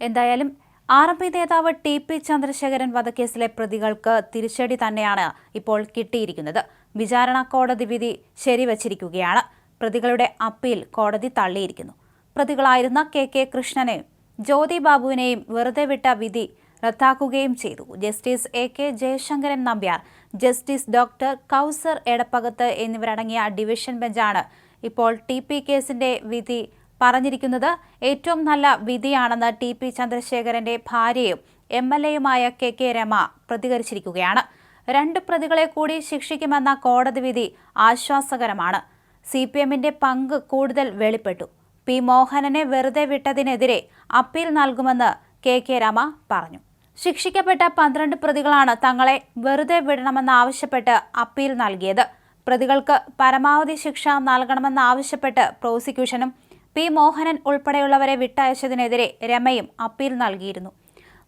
എന്തായാലും R M P നേതാവ് T P Chandrasekharan വധക്കേസിലെ പ്രതികൾക്ക് തിരിച്ചടി തന്നെയാണ് ഇപ്പോൾ കിട്ടിയിരിക്കുന്നത്. വിചാരണ കോടതി വിധി ശരിവച്ചിരിക്കുകയാണ്. പ്രതികളുടെ അപ്പീൽ കോടതി തള്ളിയിരിക്കുന്നു. പ്രതികളായിരുന്ന കെ കെ കൃഷ്ണനെയും ജ്യോതി ബാബുവിനെയും വെറുതെ വിട്ട വിധി റദ്ദാക്കുകയും ചെയ്തു. Justice A K Jayasankaran Nambiar justice doctor Kauser Edappagath എന്നിവരടങ്ങിയ ഡിവിഷൻ ബെഞ്ചാണ് ഇപ്പോൾ ടി പി കേസിന്റെ വിധി പറഞ്ഞിരിക്കുന്നത് ഏറ്റവും നല്ല വിധിയാണെന്ന് ടി പി ചന്ദ്രശേഖരന്റെ ഭാര്യയും എം എൽ എയുമായ കെ കെ രമ പ്രതികരിച്ചിരിക്കുകയാണ്. രണ്ട് പ്രതികളെ കൂടി ശിക്ഷിക്കുമെന്ന കോടതി വിധി ആശ്വാസകരമാണ്. സി പി എമ്മിന്റെ പങ്ക് കൂടുതൽ വെളിപ്പെട്ടു. പി മോഹനനെ വെറുതെ വിട്ടതിനെതിരെ അപ്പീൽ നൽകുമെന്ന് കെ കെ രമ പറഞ്ഞു. ശിക്ഷിക്കപ്പെട്ട പന്ത്രണ്ട് പ്രതികളാണ് തങ്ങളെ വെറുതെ വിടണമെന്നാവശ്യപ്പെട്ട് അപ്പീൽ നൽകിയത്. പ്രതികൾക്ക് പരമാവധി ശിക്ഷ നൽകണമെന്നാവശ്യപ്പെട്ട് പ്രോസിക്യൂഷനും പി മോഹനൻ ഉൾപ്പെടെയുള്ളവരെ വിട്ടയച്ചതിനെതിരെ രമയും അപ്പീൽ നൽകിയിരുന്നു.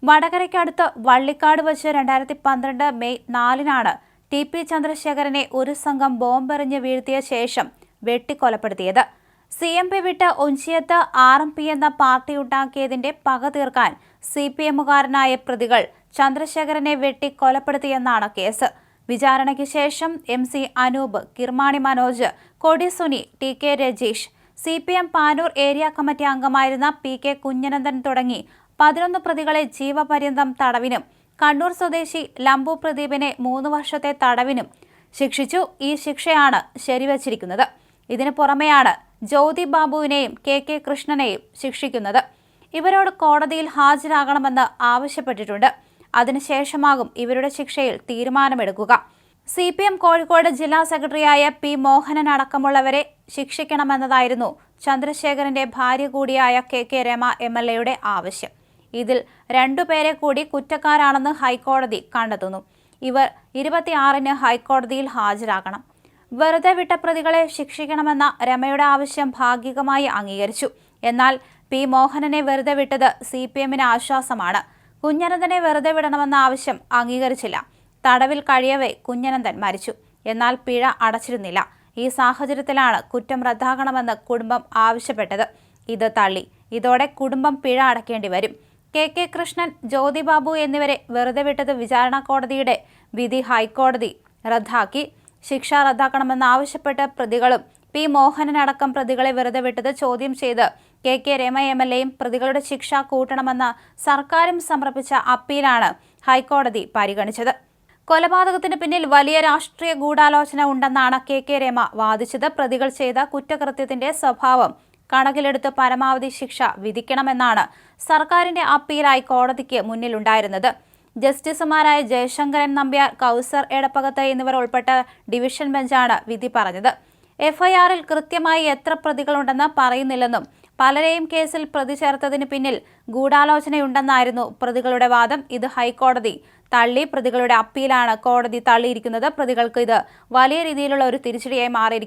വടകരയ്ക്കടുത്ത് വള്ളിക്കാട് വച്ച് രണ്ടായിരത്തി പന്ത്രണ്ട് മെയ് നാലിനാണ് ടി പി ചന്ദ്രശേഖരനെ ഒരു സംഘം ബോംബെറിഞ്ഞ് വീഴ്ത്തിയ ശേഷം വെട്ടിക്കൊലപ്പെടുത്തിയത്. സി എം പി വിട്ട് ഒഞ്ചിയത്ത് ആർ എം പി എന്ന പാർട്ടി ഉണ്ടാക്കിയതിന്റെ പക തീർക്കാൻ സി പി എമ്മുകാരനായ പ്രതികൾ ചന്ദ്രശേഖരനെ വെട്ടി കൊലപ്പെടുത്തിയെന്നാണ് കേസ്. വിചാരണയ്ക്ക് ശേഷം M C Anoop Kirmani Manoj Kodi Suni T K Rajeesh C P M Panoor area committee അംഗമായിരുന്ന പി കെ കുഞ്ഞനന്ദൻ തുടങ്ങി പതിനൊന്ന് പ്രതികളെ ജീവപര്യന്തം തടവിനും കണ്ണൂർ സ്വദേശി ലംബു പ്രദീപിനെ മൂന്ന് വർഷത്തെ തടവിനും ശിക്ഷിച്ചു ഈ ശിക്ഷയാണ് ശരിവച്ചിരിക്കുന്നത്. ഇതിനു പുറമെയാണ് ജ്യോതി ബാബുവിനെയും കെ കെ കൃഷ്ണനെയും ശിക്ഷിക്കുന്നത്. ഇവരോട് കോടതിയിൽ ഹാജരാകണമെന്ന് ആവശ്യപ്പെട്ടിട്ടുണ്ട്. അതിനുശേഷമാകും ഇവരുടെ ശിക്ഷയിൽ തീരുമാനമെടുക്കുക. സി പി എം കോഴിക്കോട് ജില്ലാ സെക്രട്ടറിയായ പി മോഹനൻ അടക്കമുള്ളവരെ ശിക്ഷിക്കണമെന്നതായിരുന്നു ചന്ദ്രശേഖരന്റെ ഭാര്യ കൂടിയായ K K Rema M L എയുടെ ആവശ്യം. ഇതിൽ രണ്ടുപേരെ കൂടി കുറ്റക്കാരാണെന്ന് ഹൈക്കോടതി കണ്ടെത്തുന്നു. ഇവർ ഇരുപത്തിയാറിന് ഹൈക്കോടതിയിൽ ഹാജരാകണം. വെറുതെ വിട്ട പ്രതികളെ ശിക്ഷിക്കണമെന്ന രമയുടെ ആവശ്യം ഭാഗികമായി അംഗീകരിച്ചു. എന്നാൽ പി മോഹനനെ വെറുതെ വിട്ടത് സി പി എമ്മിന് ആശ്വാസമാണ്. കുഞ്ഞനന്ദനെ വെറുതെ വിടണമെന്ന ആവശ്യം അംഗീകരിച്ചില്ല. തടവിൽ കഴിയവേ കുഞ്ഞനന്ദൻ മരിച്ചു. എന്നാൽ പിഴ അടച്ചിരുന്നില്ല. ഈ സാഹചര്യത്തിലാണ് കുറ്റം റദ്ദാക്കണമെന്ന് കുടുംബം ആവശ്യപ്പെട്ടത്. ഇത് തള്ളി. ഇതോടെ കുടുംബം പിഴ അടക്കേണ്ടി വരും. കെ കെ കൃഷ്ണൻ ജ്യോതിബാബു എന്നിവരെ വെറുതെ വിട്ടത് വിചാരണ കോടതിയുടെ വിധി ഹൈക്കോടതി റദ്ദാക്കി. ശിക്ഷ റദ്ദാക്കണമെന്നാവശ്യപ്പെട്ട് പ്രതികളും പി മോഹനനടക്കം പ്രതികളെ വെറുതെ വിട്ടത് ചോദ്യം ചെയ്ത് K K Rema M L എയും പ്രതികളുടെ ശിക്ഷ കൂട്ടണമെന്ന സർക്കാരും സമർപ്പിച്ച അപ്പീലാണ് ഹൈക്കോടതി പരിഗണിച്ചത്. കൊലപാതകത്തിന് പിന്നിൽ വലിയ രാഷ്ട്രീയ ഗൂഢാലോചന ഉണ്ടെന്നാണ് കെ കെ രമ വാദിച്ചത്. പ്രതികൾ ചെയ്ത കുറ്റകൃത്യത്തിന്റെ സ്വഭാവം കണക്കിലെടുത്ത് പരമാവധി ശിക്ഷ വിധിക്കണമെന്നാണ് സർക്കാരിന്റെ അപ്പീലായി കോടതിക്ക് മുന്നിലുണ്ടായിരുന്നത്. ജസ്റ്റിസുമാരായ ജയശങ്കരൻ നമ്പ്യാർ കൗസർ എടപ്പകത്ത് എന്നിവർ ഉൾപ്പെട്ട ഡിവിഷൻ ബെഞ്ചാണ് വിധി പറഞ്ഞത്. എഫ്ഐആറിൽ കൃത്യമായി എത്ര പ്രതികളുണ്ടെന്ന് പറയുന്നില്ലെന്നും പലരെയും കേസിൽ പ്രതി ചേർത്തതിന് പിന്നിൽ ഗൂഢാലോചനയുണ്ടെന്നായിരുന്നു പ്രതികളുടെ വാദം. ഇത് ഹൈക്കോടതി തള്ളി പ്രതികളുടെ അപ്പീലാണ് കോടതി തള്ളിയിരിക്കുന്നത്. പ്രതികൾക്ക് ഇത് വലിയ രീതിയിലുള്ള ഒരു തിരിച്ചടിയായി മാറിയിരിക്കും